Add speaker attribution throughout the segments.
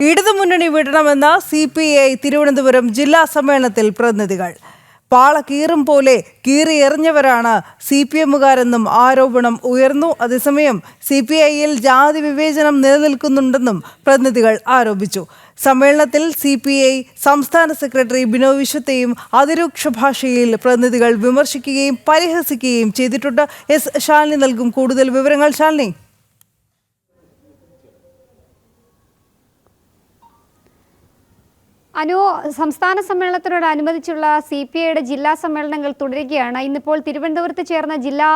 Speaker 1: ഇടതുമുന്നണി വിടണമെന്ന C P I Thiruvananthapuram ജില്ലാ സമ്മേളനത്തിൽ പ്രതിനിധികൾ. പാള കീറും പോലെ കീറിയെറിഞ്ഞവരാണ് സി പി എമ്മുകാരെന്നും ആരോപണം ഉയർന്നു. അതേസമയം സി പി ഐയിൽ ജാതി വിവേചനം നിലനിൽക്കുന്നുണ്ടെന്നും പ്രതിനിധികൾ ആരോപിച്ചു. സമ്മേളനത്തിൽ സി പി ഐ സംസ്ഥാന സെക്രട്ടറി ബിനോ വിശ്വത്തെയും അതിരൂക്ഷ ഭാഷയിൽ പ്രതിനിധികൾ വിമർശിക്കുകയും പരിഹസിക്കുകയും ചെയ്തിട്ടുണ്ട്. എസ് ശാലിനി നൽകും കൂടുതൽ വിവരങ്ങൾ. ശാലിനി.
Speaker 2: അനു സംസ്ഥാന സമ്മേളനത്തിനോടനുബന്ധിച്ചുള്ള സി പി ഐയുടെ ജില്ലാ സമ്മേളനങ്ങൾ തുടരുകയാണ്. ഇന്നിപ്പോൾ തിരുവനന്തപുരത്ത് ചേർന്ന ജില്ലാ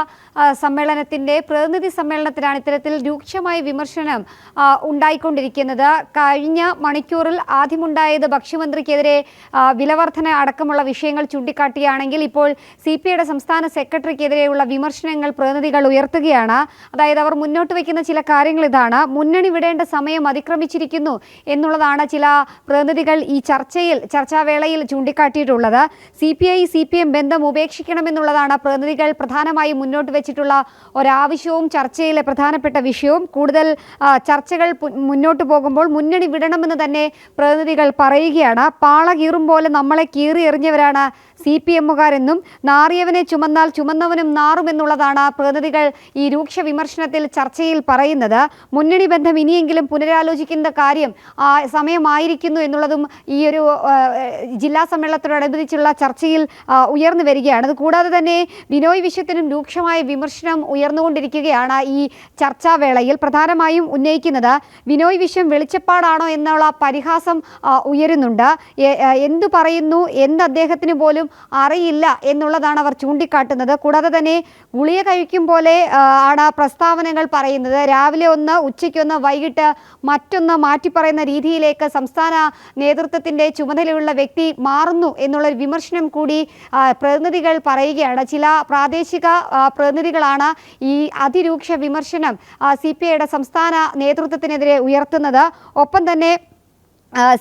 Speaker 2: സമ്മേളനത്തിന്റെ പ്രതിനിധി സമ്മേളനത്തിലാണ് ഇത്തരത്തിൽ രൂക്ഷമായ വിമർശനം ഉണ്ടായിക്കൊണ്ടിരിക്കുന്നത്. കഴിഞ്ഞ മണിക്കൂറിൽ ആദ്യമുണ്ടായത് ഭക്ഷ്യമന്ത്രിക്കെതിരെ വിലവർധന അടക്കമുള്ള വിഷയങ്ങൾ ചൂണ്ടിക്കാട്ടിയാണെങ്കിൽ ഇപ്പോൾ സി പി ഐയുടെ സംസ്ഥാന സെക്രട്ടറിക്കെതിരെയുള്ള വിമർശനങ്ങൾ പ്രതിനിധികൾ ഉയർത്തുകയാണ്. അതായത് അവർ മുന്നോട്ട് വയ്ക്കുന്ന ചില കാര്യങ്ങൾ ഇതാണ്. മുന്നണി വിടേണ്ട സമയം അതിക്രമിച്ചിരിക്കുന്നു എന്നുള്ളതാണ് ചില പ്രതിനിധികൾ ഈ ചർച്ചയിൽ ചർച്ചാവേളയിൽ ചൂണ്ടിക്കാട്ടിയിട്ടുള്ളത്. C P I C P M ബന്ധം ഉപേക്ഷിക്കണമെന്നുള്ളതാണ്. പ്രതിനിധികൾ പ്രധാനമായും മുന്നോട്ട് വെച്ചിട്ടുള്ള ഒരാവശ്യവും ചർച്ചയിലെ പ്രധാനപ്പെട്ട വിഷയവും. കൂടുതൽ ചർച്ചകൾ മുന്നോട്ട് പോകുമ്പോൾ മുന്നണി വിടണമെന്ന് തന്നെ പ്രതിനിധികൾ പറയുകയാണ്. പാള കീറും പോലെ നമ്മളെ കീറി എറിഞ്ഞവരാണ് സി പി എമ്മുകാരെന്നും നാറിയവനെ ചുമന്നാൽ ചുമന്നവനും നാറുമെന്നുള്ളതാണ് പ്രതിനിധികൾ ഈ രൂക്ഷ വിമർശനത്തിൽ ചർച്ചയിൽ പറയുന്നത്. മുന്നണി ബന്ധം ഇനിയെങ്കിലും പുനരാലോചിക്കുന്ന കാര്യം സമയമായിരിക്കുന്നു എന്നുള്ളതും ഈ ഒരു ജില്ലാ സമ്മേളനത്തോടനുബന്ധിച്ചുള്ള ചർച്ചയിൽ ഉയർന്നു വരികയാണ്. കൂടാതെ തന്നെ ബിനോയ് വിശ്വത്തിനും രൂക്ഷമായ വിമർശനം ഉയർന്നുകൊണ്ടിരിക്കുകയാണ് ഈ ചർച്ചാവേളയിൽ പ്രധാനമായും ഉന്നയിക്കുന്നത്. ബിനോയ് വിശ്വം വെളിച്ചപ്പാടാണോ എന്നുള്ള പരിഹാസം ഉയരുന്നുണ്ട്. എന്തു പറയുന്നു എന്ത് അദ്ദേഹത്തിന് പോലും അറിയില്ല എന്നുള്ളതാണ് അവർ ചൂണ്ടിക്കാട്ടുന്നത്. കൂടാതെ തന്നെ ഗുളിക കഴിക്കും പോലെ ആണ് പ്രസ്താവനകൾ പറയുന്നത്. രാവിലെ ഒന്ന് ഉച്ചയ്ക്കൊന്ന് വൈകിട്ട് മറ്റൊന്ന് മാറ്റി പറയുന്ന രീതിയിലേക്ക് സംസ്ഥാന നേതൃത്വത്തിന്റെ ചുമതലയുള്ള വ്യക്തി മാറുന്നു എന്നുള്ള വിമർശനം കൂടി പ്രതിനിധികൾ പറയുകയാണ്. ചില പ്രാദേശിക പ്രതിനിധികളാണ് ഈ അതിരൂക്ഷ വിമർശനം സി പി ഐയുടെ സംസ്ഥാന നേതൃത്വത്തിനെതിരെ ഉയർത്തുന്നത്. ഒപ്പം തന്നെ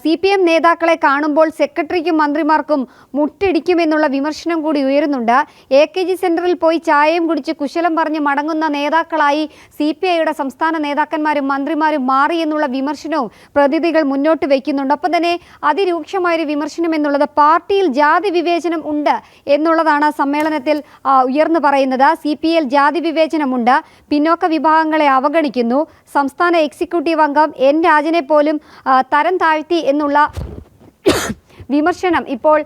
Speaker 2: സി പി എം നേതാക്കളെ കാണുമ്പോൾ സെക്രട്ടറിക്കും മന്ത്രിമാർക്കും മുട്ടിടിക്കുമെന്നുള്ള വിമർശനം കൂടി ഉയരുന്നുണ്ട്. എ കെ ജി സെന്ററിൽ പോയി ചായയും കുടിച്ച് കുശലം പറഞ്ഞ് മടങ്ങുന്ന നേതാക്കളായി സി പി ഐയുടെ സംസ്ഥാന നേതാക്കന്മാരും മന്ത്രിമാരും മാറി എന്നുള്ള വിമർശനവും പ്രതിനിധികൾ മുന്നോട്ട് വയ്ക്കുന്നുണ്ട്. ഒപ്പം തന്നെ അതിരൂക്ഷമായൊരു വിമർശനം എന്നുള്ളത് പാർട്ടിയിൽ ജാതി വിവേചനം ഉണ്ട് എന്നുള്ളതാണ് സമ്മേളനത്തിൽ ഉയർന്നു പറയുന്നത്. സി പി എൽ ജാതി വിവേചനമുണ്ട് പിന്നോക്ക വിഭാഗങ്ങളെ അവഗണിക്കുന്നു. സംസ്ഥാന എക്സിക്യൂട്ടീവ് അംഗം എൻ രാജനെ പോലും തരം തരം താഴ്ത്തി എന്നുള്ള വിമർശനം ഇപ്പോൾ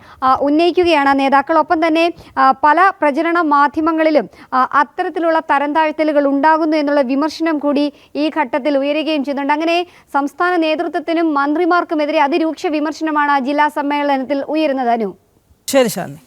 Speaker 2: ഉന്നയിക്കുകയാണ്. നേതാക്കൾ ഒപ്പം തന്നെ പല പ്രചരണ മാധ്യമങ്ങളിലും അത്തരത്തിലുള്ള തരം താഴ്ത്തലുകൾ ഉണ്ടാകുന്നു എന്നുള്ള വിമർശനം കൂടി ഈ ഘട്ടത്തിൽ ഉയരുകയും ചെയ്യുന്നുണ്ട്. അങ്ങനെ സംസ്ഥാന നേതൃത്വത്തിനും മന്ത്രിമാർക്കുമെതിരെ അതിരൂക്ഷ വിമർശനമാണ് ജില്ലാ സമ്മേളനത്തിൽ ഉയരുന്നത് അനു.
Speaker 1: ശരി ശാലിനി